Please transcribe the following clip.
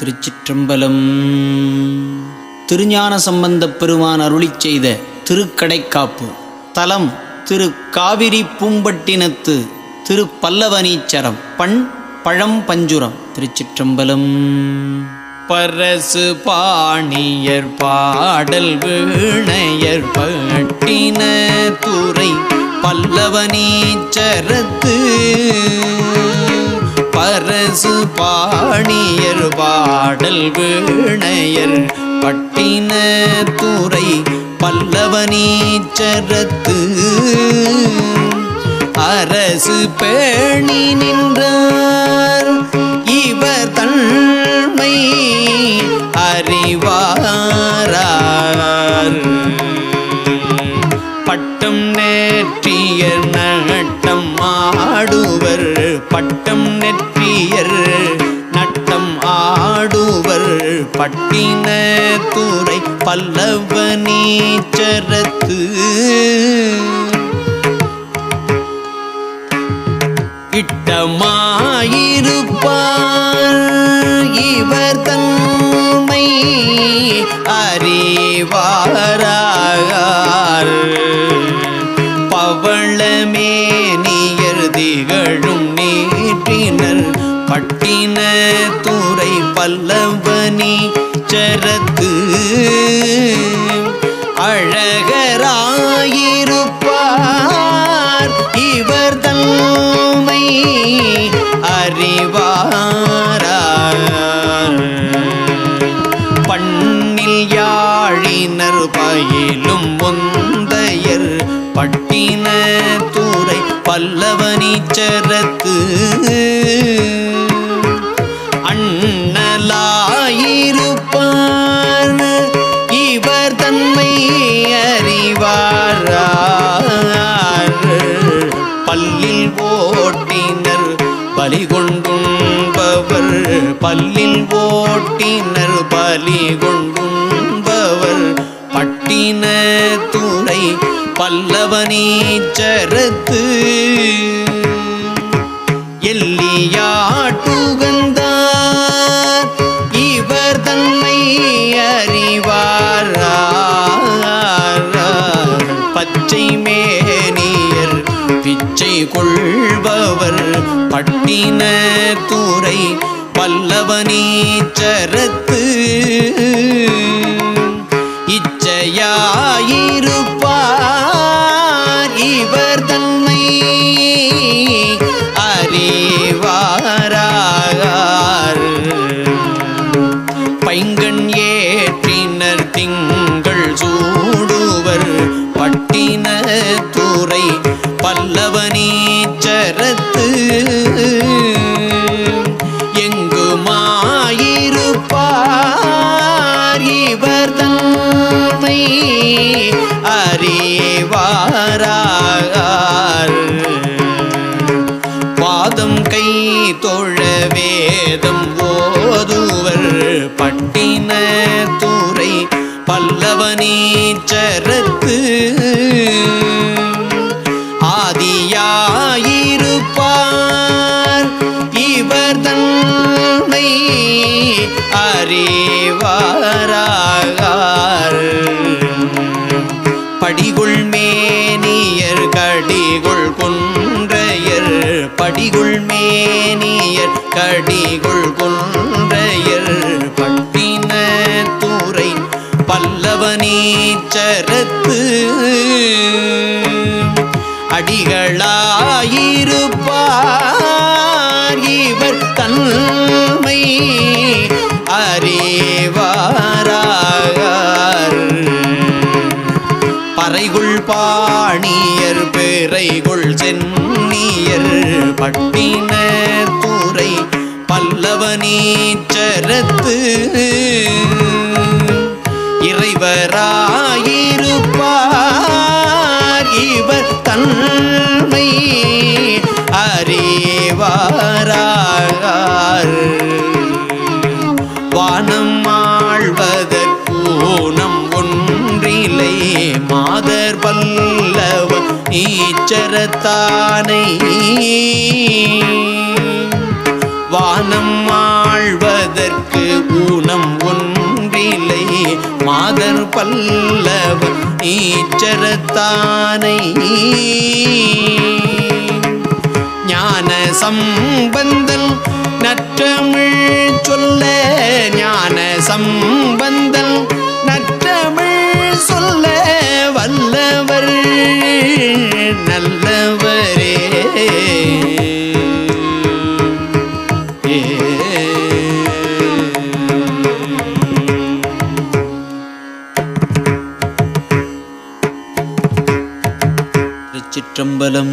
திருச்சிற்றம்பலம். திருஞான சம்பந்தப் பெருமான் அருளி செய்த திருக்கடைக்காப்பு. தலம் திரு காவிரி பூம்பட்டினத்து திரு பல்லவனீச்சரம் பண் பழம் பஞ்சுரம். திருச்சிற்றம்பலம். பரசு பாணியர் பாடல் வீணையர் பட்டின துறை பல்லவனீச்சரத்து அரசு பாணியர் பாடல் வீணையர் பட்டின துறை பல்லவனீச்சரத்து அரசு பேணினின் பட்டம் நெற்றியர் நட்டம் ஆடுவர். பட்டம் நெற்றியர் நட்டம் ஆடுவர். பட்டின துறை பல்லவ நீச்சரத்து இட்டமாயிருப்பார் பவளமேனியர் திகழும் நீற்றினர் பட்டின துறை பல்லவனி சரத்து அழகராயி அமைச்சரத்து. அண்ணலாயிருப்பார். இவர் தன்மை அறிவாரார். பல்லில் ஓட்டினர் பலி கொண்டுண்பவர். பல்லில் ஓட்டினர் பலி கொண்டுண்பவர். பட்டின துறை பல்லவனீச்சரத்து எல்லியாட்டுகந்தார். இவர் தன்னை அறிவார் பச்சை மேனியர் பிச்சை கொள்பவர் பட்டின தூரை பல்லவனீச்சரத்து இச்சையாயிருப்ப பல்லவனீச்சரத்து ஆதியாயிருப்பார். இவர் தன்னை அறிவாராகார். படிகுள் மேனியர் கடிகுள் குன்றையர். படிகுள் பல்லவனீச்சரத்து அடிகளாயிருப்பார் இவர் தன்மை அறிவாரார் பறைகுள் பாணியர் பிறைகுள் சென்னியர் பட்டின துறை பல்லவனீச்சரத்து இறைவரா இவர் தன்மை அறிவாரார் வானம் ஆழ்வதற்கூனம் ஒன்றிலை மாதர் வல்லவ ஈச்சரத்தானை. வானம் ஆழ்வதற்கு ஊ மாதர் பல்லவ ஈச்சரத்தானை ஞான சம்பந்தன் நற்றமிழ் சொல்ல ஞான சம்பந்தன் திருச்சிற்றம்பலம்